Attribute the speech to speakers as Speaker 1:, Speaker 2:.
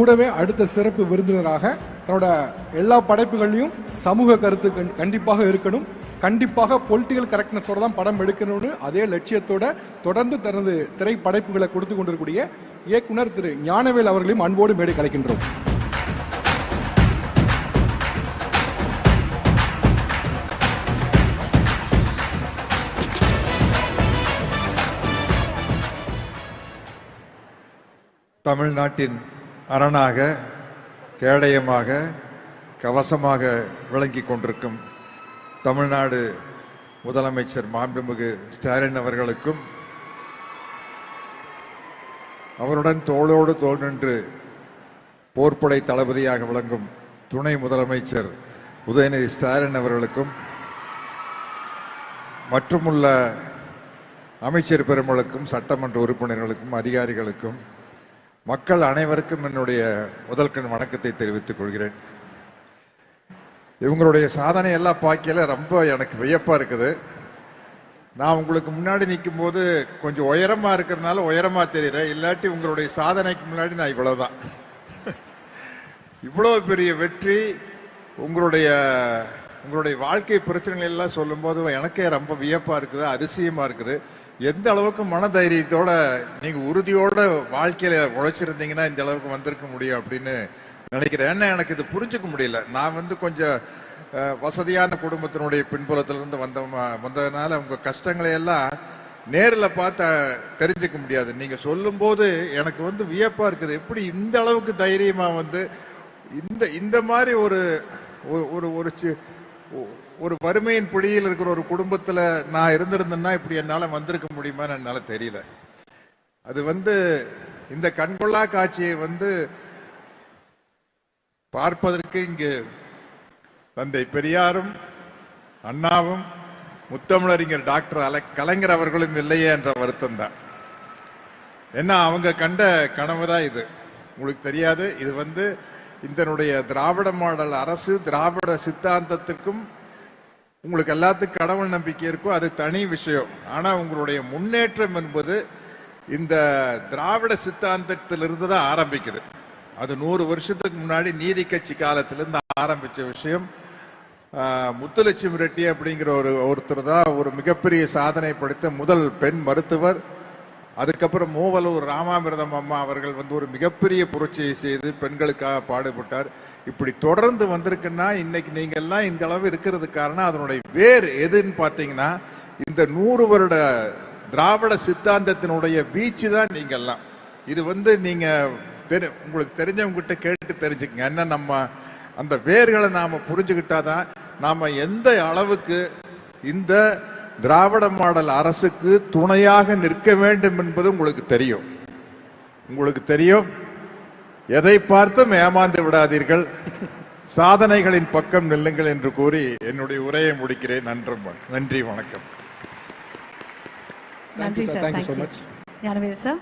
Speaker 1: கூடவே அடுத்த சிறப்பு விருந்தினராக தன்னோட எல்லா படைப்புகள்லையும் சமூக கருத்து கண்- கண்டிப்பாக இருக்கணும். கண்டிப்பாக பொலிட்டிக்கல் கரெக்ட்னஸோட தான் படம் எடுக்கணும்னு அதே லட்சியத்தோட தொடர்ந்து தனது திரைப்படைப்புகளை கொடுத்து கொண்டிருக்கக்கூடிய இயக்குனர் திரு ஞானவேல் அவர்களையும் அன்போடு மேடை கலைக்கின்றோம்.
Speaker 2: தமிழ்நாட்டின் அரணாக கேடயமாக கவசமாக விளங்கி கொண்டிருக்கும் தமிழ்நாடு முதலமைச்சர் மாண்புமிகு ஸ்டாலின் அவர்களுக்கும் அவருடன் தோளோடு தோல் நின்று போர்ப்படை தளபதியாக விளங்கும் துணை முதலமைச்சர் உதயநிதி ஸ்டாலின் அவர்களுக்கும் மற்றுமுள்ள அமைச்சர் பெருமளுக்கும் சட்டமன்ற உறுப்பினர்களுக்கும் அதிகாரிகளுக்கும் மக்கள் அனைவருக்கும் என்னுடைய முதல்கண் வணக்கத்தை தெரிவித்துக் கொள்கிறேன். இவங்களுடைய சாதனை எல்லாம் பார்க்கல ரொம்ப எனக்கு வியப்பா இருக்குது. நான் உங்களுக்கு முன்னாடி நிற்கும் போது கொஞ்சம் உயரமா இருக்கிறதுனால உயரமா தெரியுறேன். இல்லாட்டி உங்களுடைய சாதனைக்கு முன்னாடி நான் இவ்வளவுதான். இவ்வளவு பெரிய வெற்றி உங்களுடைய உங்களுடைய வாழ்க்கை பிரச்சனைகள் எல்லாம் சொல்லும்போது எனக்கே ரொம்ப வியப்பா இருக்குது அதிசயமா இருக்குது. எந்த அளவுக்கு மனதைரியத்தோட நீங்க உறுதியோட வாழ்க்கையில உழைச்சிருந்தீங்கன்னா இந்த அளவுக்கு வந்திருக்க முடியும் அப்படின்னு நினைக்கிறேன். ஏன்னா எனக்கு இது புரிஞ்சுக்க முடியல. நான் வந்து கொஞ்சம் வசதியான குடும்பத்தினுடைய பின்புலத்திலிருந்து வந்த வந்ததுனால உங்க கஷ்டங்களை எல்லாம் நேரில் பார்த்து தெரிஞ்சுக்க முடியாது. நீங்க சொல்லும்போது எனக்கு வந்து வியப்பா இருக்குது. எப்படி இந்த அளவுக்கு தைரியமா வந்து இந்த இந்த மாதிரி ஒரு ஒரு- ஒரு ஒரு வறுமையின் பிடியில் இருக்கிற ஒரு குடும்பத்தில் நான் இருந்திருந்தேன்னா இப்படி என்னால் வந்திருக்க முடியுமான்னு என்னால் தெரியல. அது வந்து இந்த கண்கொள்ளா காட்சியை வந்து பார்ப்பதற்கு இங்கு தந்தை பெரியாரும் அண்ணாவும் முத்தமிழறிஞர் டாக்டர் அல கலைஞர் அவர்களும் இல்லையே என்ற வருத்தம் தான். ஏன்னா அவங்க கண்ட கனவு தான் இது. உங்களுக்கு தெரியாது இது வந்து இதனுடைய திராவிட மாடல் அரசு திராவிட சித்தாந்தத்துக்கும் உங்களுக்கு எல்லாத்துக்கும் கடவுள் நம்பிக்கை இருக்கோ அது தனி விஷயம். ஆனா உங்களுடைய முன்னேற்றம் என்பது இந்த திராவிட சித்தாந்தத்திலிருந்து தான் ஆரம்பிக்குது. அது நூறு வருஷத்துக்கு முன்னாடி நீதி கட்சி காலத்திலிருந்து ஆரம்பிச்ச விஷயம். முத்துலட்சுமி ரெட்டி அப்படிங்கிற ஒரு ஒருத்தர் தான் ஒரு மிகப்பெரிய சாதனை படைத்த முதல் பெண் மருத்துவர். அதுக்கப்புறம் மூவலூர் ராமாமிரதம் அம்மா அவர்கள் வந்து ஒரு மிகப்பெரிய புரட்சியை செய்து பெண்களுக்காக பாடுபட்டார். இப்படி தொடர்ந்து வந்திருக்குன்னா இன்னைக்கு நீங்க எல்லாம் இந்த அளவு இருக்கிறது காரணம் அதனுடைய வேர் எதுன்னு பார்த்தீங்கன்னா இந்த நூறு வருட திராவிட சித்தாந்தத்தினுடைய வீச்சு தான் நீங்க எல்லாம் இது வந்து நீங்க உங்களுக்கு தெரிஞ்சவங்க கிட்ட கேட்டு தெரிஞ்சுக்கங்க. என்ன நம்ம அந்த வேர்களை நாம புரிஞ்சுக்கிட்டாதான் நாம எந்த அளவுக்கு இந்த திராவிட மாடல் அரசுக்கு துணையாக நிற்க வேண்டும் என்பது உங்களுக்கு தெரியும். உங்களுக்கு தெரியும். எதை பார்த்தும் ஏமாந்து விடாதீர்கள். சாதனைகளின் பக்கம் நில்லுங்கள் என்று கூறி என்னுடைய உரையை முடிக்கிறேன். நன்றி நன்றி வணக்கம்.
Speaker 3: நன்றி. Sir. Thank you
Speaker 1: much.
Speaker 3: Gnanavel sir.